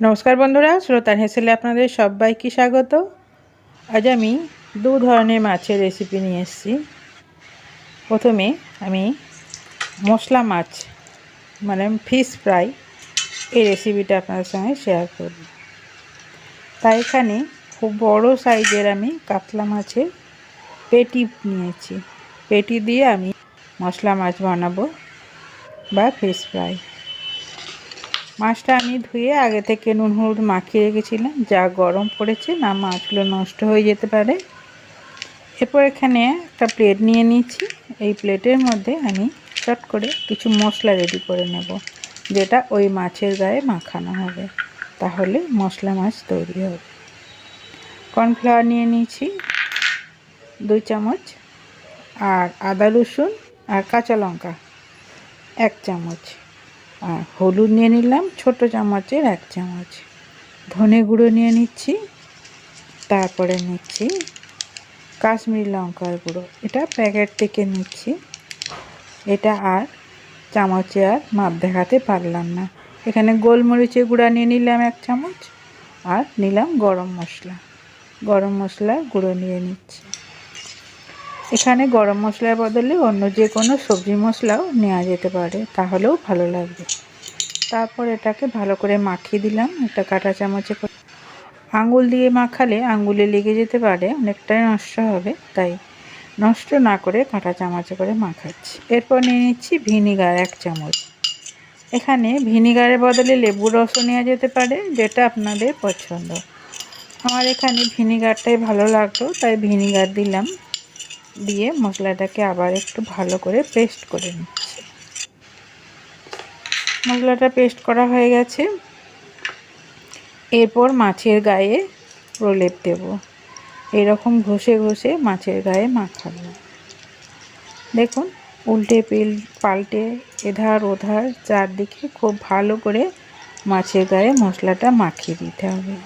নমস্কার বন্ধুরা, শ্রোতার হেসেলে আপনাদের সবাইকে স্বাগত। আজ আমি দু ধরনের মাছের রেসিপি নিয়ে এসেছি। প্রথমে আমি মশলা মাছ মানে ফিশ ফ্রাই এই রেসিপিটা আপনাদের সঙ্গে শেয়ার করব। তাই এখানে খুব বড় সাইজের আমি কাতলা মাছের পেটি নিয়েছি। পেটি দিয়ে আমি মশলা মাছ বানাবো বা ফিশ ফ্রাই মাছটা আমি ধুয়ে আগে থেকে নুন হলুদ মাখিয়ে রেখেছিলাম। যা গরম পড়েছে না মাছগুলো নষ্ট হয়ে যেতে পারে। এরপর এখানে একটা প্লেট নিয়ে নিচ্ছি। এই প্লেটের মধ্যে আমি চট করে কিছু মশলা রেডি করে নেব, যেটা ওই মাছের গায়ে মাখানো হবে। তাহলে মশলা মাছ তৈরি হবে। কর্নফ্লাওয়ার নিয়ে নিয়েছি দুই চামচ, আর আদা রসুন আর কাঁচা লঙ্কা, এক চামচ। আর হলুদ নিয়ে নিলাম, ছোট চামচের এক চামচ। ধনে গুঁড়ো নিয়ে নিচ্ছি, তারপরে নিচ্ছি কাশ্মীরি লঙ্কার গুঁড়ো। এটা প্যাকেট থেকে নিচ্ছি। এটা আর চামচে আর মাপ দেখাতে পারলাম না। এখানে গোলমরিচের গুঁড়া নিয়ে নিলাম এক চামচ, আর নিলাম গরম মশলা। গরম মশলা গুঁড়ো নিয়ে নিচ্ছি। এখানে গরম মশলার বদলে অন্য যে কোনো সবজি মশলাও নেওয়া যেতে পারে, তাহলেও ভালো লাগবে। তারপর এটাকে ভালো করে মাখিয়ে দিলাম, একটা কাঁটা চামচে আঙুল দিয়ে মাখালে আঙুলে লেগে যেতে পারে, অনেকটাই নষ্ট হবে, তাই নষ্ট না করে কাঁটা চামচে করে মাখাচ্ছি। এরপর নিয়ে নিচ্ছি ভিনিগার এক চামচ। এখানে ভিনিগারের বদলে লেবুর রসও নেওয়া যেতে পারে, যেটা আপনাদের পছন্দ। আমার এখানে ভিনিগারটাই ভালো লাগতো তাই ভিনিগার দিলাম। দিয়ে মশলাটাকে আবার একটু ভালো করে পেস্ট করে নিচ্ছি। মশলাটা পেস্ট করা হয়ে গেছে। এরপর মাছের গায়ে প্রলেপ দেব। এরকম ঘষে ঘষে মাছের গায়ে মাখাবো। দেখুন, উল্টে পিল, পাল্টে, এধার ওধার, চারদিকে খুব ভালো করে মাছের গায়ে মশলাটা মাখিয়ে দিতে হবে।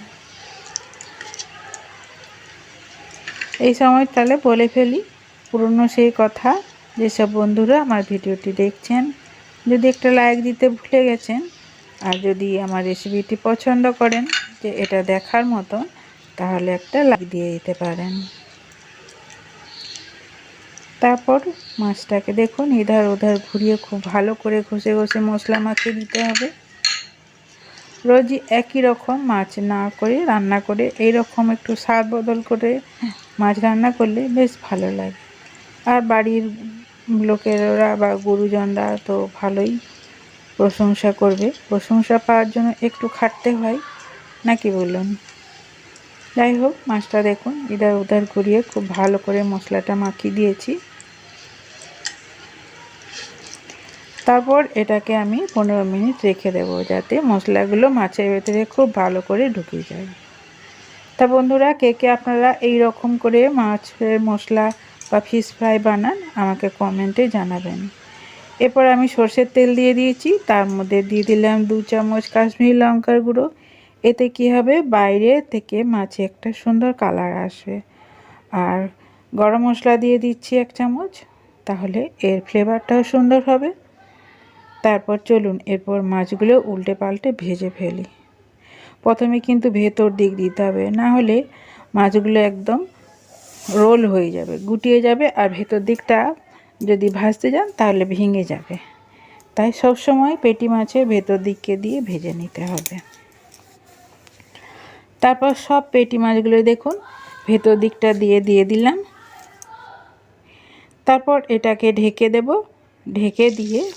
এই সময় তাহলে বলে ফেলি পুরনো সেই কথা, যেসব বন্ধুরা আমার ভিডিওটি দেখছেন, যদি একটা লাইক দিতে ভুলে গেছেন, আর যদি আমার রেসিপিটি পছন্দ করেন, যে এটা দেখার মতো, তাহলে একটা লাইক দিয়ে দিতে পারেন। তারপর মাছটাকে দেখুন এধার ওধার ঘুরিয়ে খুব ভালো করে ঘষে ঘষে মশলা মাখিয়ে দিতে হবে। রোজই একই রকম মাছ না করে রান্না করে এই রকম একটু স্বাদ বদল করে মাছ রান্না করলে বেশ ভালো লাগে। আর বাড়ির লোকেরা বা গুরুজনরা তো ভালোই প্রশংসা করবে। প্রশংসা পাওয়ার জন্য একটু খাটতে হয়, নাকি বলুন? যাই হোক, মাছটা দেখুন ইধার উধার ঘুরিয়ে খুব ভালো করে মশলাটা মাখিয়ে দিয়েছি। তারপর এটাকে আমি পনেরো মিনিট রেখে দেব, যাতে মশলাগুলো মাছের ভেতরে খুব ভালো করে ঢুকে যায়। তা বন্ধুরা, কে কে আপনারা এই রকম করে মাছের মশলা ফিশ ফ্রাই বানান, আমাকে কমেন্টে জানাবেন। এরপর আমি সর্ষের তেল দিয়ে দিয়েছি, তার মধ্যে দিয়ে দিলাম দু চামচ কাশ্মীরি লঙ্কার গুঁড়ো। এতে কি হবে? বাইরে থেকে মাছে একটা সুন্দর কালার আসবে। আর গরম মশলা দিয়ে দিচ্ছি এক চামচ, তাহলে এর ফ্লেভারটাও সুন্দর হবে। তারপর চলুন, এরপর মাছগুলো উল্টে পাল্টে ভেজে ফেলি। প্রথমে কিন্তু ভেতর দিক দিতে হবে, না হলে মাছগুলো একদম রোল হয়ে যাবে, গুটিয়ে যাবে আর ভেতর দিকটা যদি ভাজতে যান তাহলে ভেঙে যাবে। তাই সব সময় পেটি মাছের ভেতর দিককে দিয়ে ভেজে নিতে হবে। তারপর সব পেটি মাছগুলো দেখুন, ভেতর দিকটা দিয়ে দিয়ে দিলাম। তারপর এটাকে ঢেকে দেব। ঢেকে দিয়ে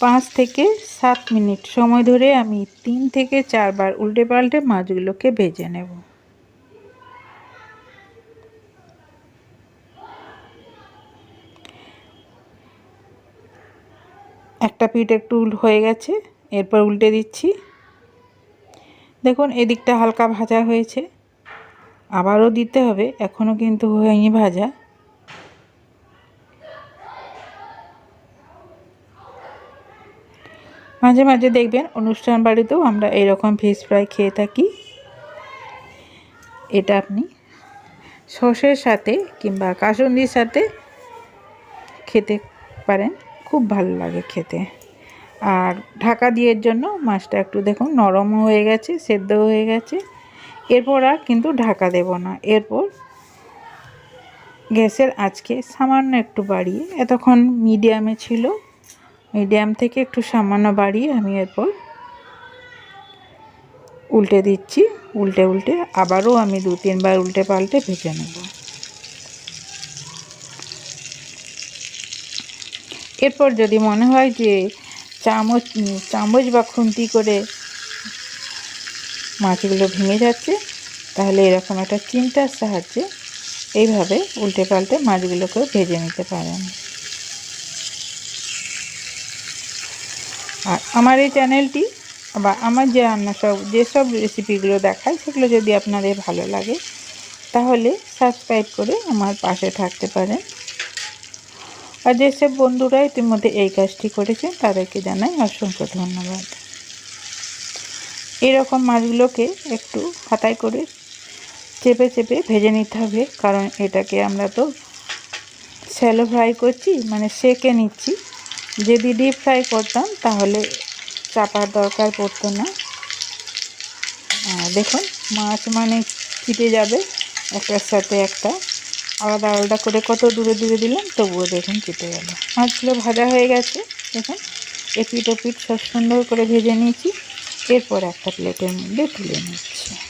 পাঁচ থেকে সাত মিনিট সময় ধরে আমি তিন থেকে চারবার উল্টে পাল্টে মাছগুলোকে ভেজে নেব। একটা পিঠ একটু হয়ে গেছে, এরপর উল্টে দিচ্ছি। দেখুন, এদিকটা হালকা ভাজা হয়েছে। আবারও দিতে হবে এখনও কিন্তু হয়নি ভাজা। মাঝে মাঝে দেখবেন, অনুষ্ঠান বাড়িতেও আমরা এইরকম ফিশ ফ্রাই খেয়ে থাকি। এটা আপনি সসের সাথে কিংবা কাসুন্দির সাথে খেতে পারেন। খুব ভালো লাগে খেতে। আর ঢাকা দিয়ের জন্য মাছটা একটু দেখুন, নরমও হয়ে গেছে সেদ্ধ হয়ে গেছে। এরপর আর কিন্তু ঢাকা দেব না। এরপর গ্যাসের আজকে সামান্য একটু বাড়িয়ে, এতক্ষণ মিডিয়ামে ছিল, মিডিয়াম থেকে একটু সামান্য বাড়িয়ে আমি এরপর উল্টে দিচ্ছি। উল্টে উল্টে আবারও আমি দু তিনবার উল্টে পাল্টে ভেজে নেব। এরপর যদি মনে হয় যে চামচ চামচ বা খুন্তি করে মাছগুলো ভেঙে যাচ্ছে, তাহলে এরকম একটা চিমটার সাহায্যে এইভাবে উল্টে পাল্টে মাছগুলোকেও ভেজে নিতে পারেন। আর আমার এই চ্যানেলটি বা আমার যে রান্না সব যেসব রেসিপিগুলো দেখাই, সেগুলো যদি আপনাদের ভালো লাগে, তাহলে সাবস্ক্রাইব করে আমার পাশে থাকতে পারেন। আর যেসব বন্ধুরা ইতিমধ্যে এই কাজটি করেছেন তাদেরকে জানাই অসংখ্য ধন্যবাদ। এরকম মাছগুলোকে একটু হাতায় করে চেপে চেপে ভেজে নিতে হবে, কারণ এটাকে আমরা তো স্যালো ফ্রাই করছি মানে সেকে নিচ্ছি। যদি ডিপ ফ্রাই করতাম, তাহলে চাপার দরকার পড়তো না। দেখুন, মাছ মানে চিটে যাবে, একটার সাথে একটা। আলাদা আলাদা করে কত দূরে দূরে দিলাম, তবুও দেখুন কেটে গেল। মাছগুলো ভাজা হয়ে গেছে, দেখুন। এপিট ওপিট সব সুন্দর করে ভেজে নিয়েছি। এরপর একটা প্লেটের মধ্যে তুলে নিচ্ছি।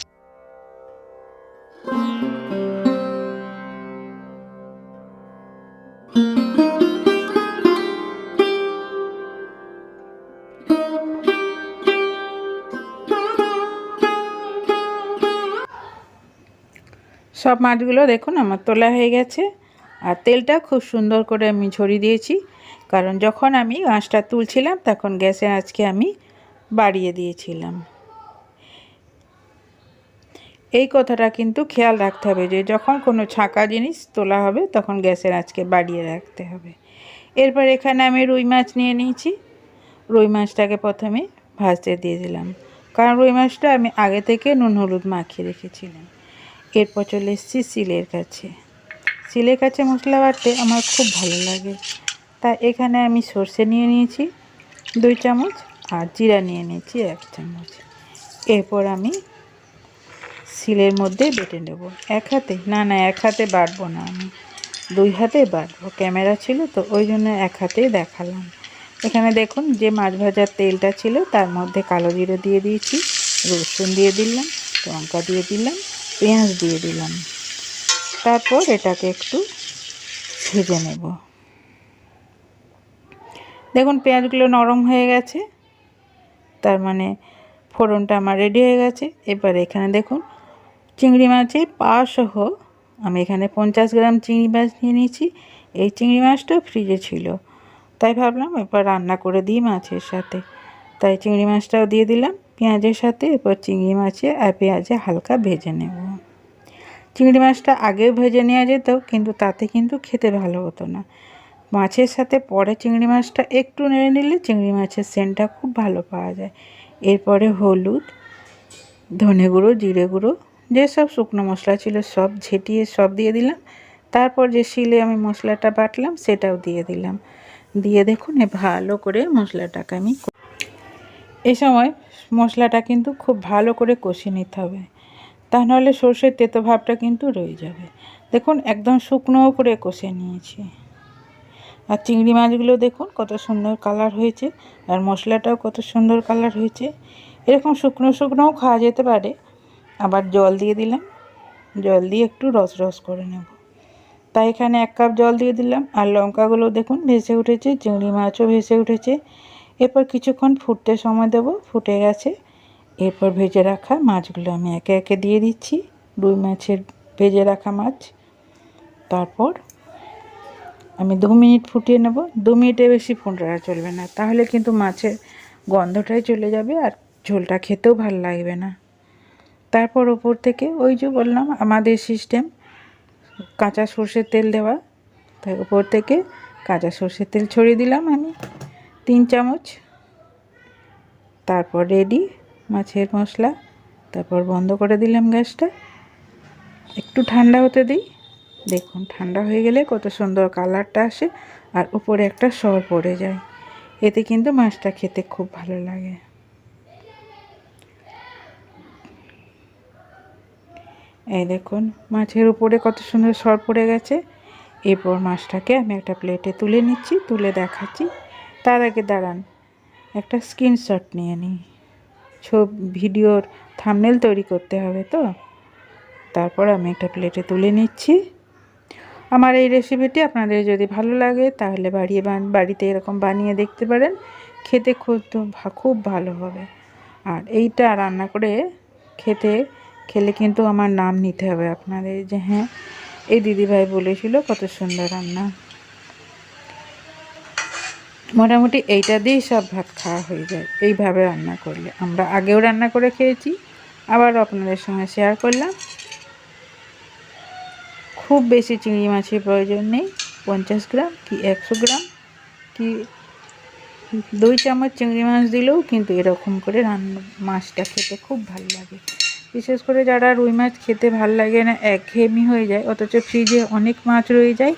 সব মাছগুলো দেখুন, আমার তোলা হয়ে গেছে। আর তেলটা খুব সুন্দর করে আমি ছড়িয়ে দিয়েছি। কারণ যখন আমি মাছটা তুলছিলাম, তখন গ্যাসে আজকে আমি বাড়িয়ে দিয়েছিলাম। এই কথাটা কিন্তু খেয়াল রাখতে হবে যে, যখন কোনো ছাঁকা জিনিস তোলা হবে, তখন গ্যাসের আজকে বাড়িয়ে রাখতে হবে। এরপর এখানে আমি রুই মাছ নিয়ে নিয়েছি। রুই মাছটাকে প্রথমে ভাজতে দিয়ে দিলাম। কারণ রুই মাছটা আমি আগে থেকে নুন, হলুদ মাখিয়ে রেখেছিলাম। এরপর চলে এসেছি সিলের কাছে। সিলের কাছে মশলা বাটতে আমার খুব ভালো লাগে। তা এখানে আমি সর্ষে নিয়ে নিয়েছি দুই চামচ আর জিরা নিয়ে নিয়েছি এক চামচ। এরপর আমি সিলের মধ্যে বেটে নেব। এক হাতে, না না, এক হাতে বাটবো না আমি। দুই হাতে বাটবো, ক্যামেরা ছিল তো ওই জন্য এক হাতেই দেখালাম। এখানে দেখুন যে মাছ ভাজার তেলটা ছিল তার মধ্যে কালো জিরে দিয়ে দিয়েছি, রসুন দিয়ে দিলাম, লঙ্কা দিয়ে দিলাম পেঁয়াজ দিয়ে দিলাম। তারপর এটাকে একটু ভেজে নেব। দেখুন, পেঁয়াজগুলো নরম হয়ে গেছে। তার মানে ফোড়নটা আমার রেডি হয়ে গেছে। এবার এখানে দেখুন, চিংড়ি মাছের পা সহ আমি এখানে পঞ্চাশ গ্রাম চিংড়ি মাছ নিয়ে নিয়েছি। এই চিংড়ি মাছটাও ফ্রিজে ছিল। তাই ভাবলাম এবার রান্না করে দিই মাছের সাথে। তাই চিংড়ি মাছটাও দিয়ে দিলাম। পেঁয়াজের সাথে, এরপর চিংড়ি মাছে আর পেঁয়াজে হালকা ভেজে নেব। চিংড়ি মাছটা আগেও ভেজে নেওয়া যেত, কিন্তু তাতে কিন্তু খেতে ভালো হতো না। মাছের সাথে পরে চিংড়ি মাছটা একটু নেড়ে নিলে চিংড়ি মাছের সেন্টটা খুব ভালো পাওয়া যায়। এরপরে হলুদ, ধনে গুঁড়ো, জিরে গুঁড়ো যেসব শুকনো মশলা ছিল সব ঝেটিয়ে সব দিয়ে দিলাম। তারপর যে শিলে আমি মশলাটা বাটলাম, সেটাও দিয়ে দিলাম। দিয়ে দেখুন ভালো করে মশলাটাকে আমি এ সময় মশলাটা কিন্তু খুব ভালো করে কষিয়ে নিতে হবে। তা নাহলে সর্ষের তেতো ভাবটা কিন্তু রয়ে যাবে। দেখুন, একদম শুকনো করে কষে নিয়েছি। আর চিংড়ি মাছগুলো দেখুন, কত সুন্দর কালার হয়েছে। আর মশলাটাও কত সুন্দর কালার হয়েছে। এরকম শুকনো শুকনোও খাওয়া যেতে পারে। আবার জল দিয়ে দিলাম। জল দিয়ে একটু রস রস করে নেব। তাই এখানে এক কাপ জল দিয়ে দিলাম। আর লঙ্কাগুলো দেখুন, ভেসে উঠেছে। চিংড়ি মাছও ভেসে উঠেছে। এরপর কিছুক্ষণ ফুটতে সময় দেব, ফুটে গেছে। এরপর ভেজে রাখা মাছগুলো আমি একে একে দিয়ে দিচ্ছি, রুই মাছের ভেজে রাখা মাছ। তারপর আমি দু মিনিট ফুটিয়ে নেব, দু মিনিটে বেশি ফুটরা চলবে না। তাহলে কিন্তু মাছের গন্ধটাই চলে যাবে আর ঝোলটা খেতেও ভালো লাগবে না। তারপর ওপর থেকে ওই যে বললাম, আমাদের সিস্টেম কাঁচা সর্ষের তেল দেওয়া। তাই ওপর থেকে কাঁচা সর্ষের তেল ছড়িয়ে দিলাম আমি। তিন চামচ। তারপর রেডি মাছের মশলা। তারপর বন্ধ করে দিলাম গ্যাসটা। একটু ঠান্ডা হতে দিই। দেখুন, ঠান্ডা হয়ে গেলে কত সুন্দর কালারটা আসে আর উপরে একটা সর পড়ে যায়। এতে কিন্তু মাছটা খেতে খুব ভালো লাগে। এই দেখুন, মাছের উপরে কত সুন্দর সর পড়ে গেছে। এরপর মাছটাকে আমি একটা প্লেটে তুলে নিচ্ছি, তুলে দেখাচ্ছি। তার আগে দাঁড়ান। একটা স্ক্রিনশট নিয়ে নিই ছব, ভিডিওর থামনেল তৈরি করতে হবে তো? তারপর আমি একটা প্লেটে তুলে নিচ্ছি। আমার এই রেসিপিটি আপনাদের যদি ভালো লাগে তাহলে বাড়িয়ে বাড়িতে এরকম বানিয়ে দেখতে পারেন। খেতে খুব খুব ভালো হবে। আর এইটা রান্না করে খেতে, খেলে কিন্তু আমার নাম নিতে হবে আপনাদের যে হ্যাঁ এই দিদিভাই বলেছিল কত সুন্দর রান্না। মোটামুটি এইটা দিয়েই সব ভাত খাওয়া হয়ে যায়। এইভাবে রান্না করলে। আমরা আগেও রান্না করে খেয়েছি, আবার আপনাদের সঙ্গে শেয়ার করলাম। খুব বেশি চিংড়ি মাছের প্রয়োজন নেই। পঞ্চাশ গ্রাম কি একশো গ্রাম কি দুই চামচ চিংড়ি মাছ দিলেও কিন্তু এরকম করে রান্না মাছটা খেতে খুব ভালো লাগে। বিশেষ করে যারা রুই মাছ খেতে ভালো লাগে না, একঘেয়েমি হয়ে যায়, অথচ ফ্রিজে অনেক মাছ রয়ে যায়,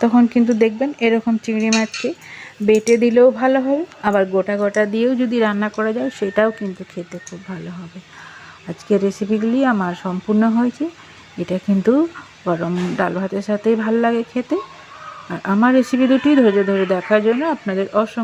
তখন কিন্তু দেখবেন এরকম চিংড়ি মাছকে বেটে দিলেও ভালো হয় আবার গোটা গোটা দিয়েও যদি রান্না করা যায়, সেটাও কিন্তু খেতে খুব ভালো হবে। আজকে রেসিপিগুলি আমার সম্পূর্ণ হয়েছে। এটা কিন্তু গরম ডাল ভাতের সাথেই ভালো লাগে খেতে। আর আমার রেসিপি দুটি ধৈর্য ধরে দেখার জন্য আপনাদের অসংখ্য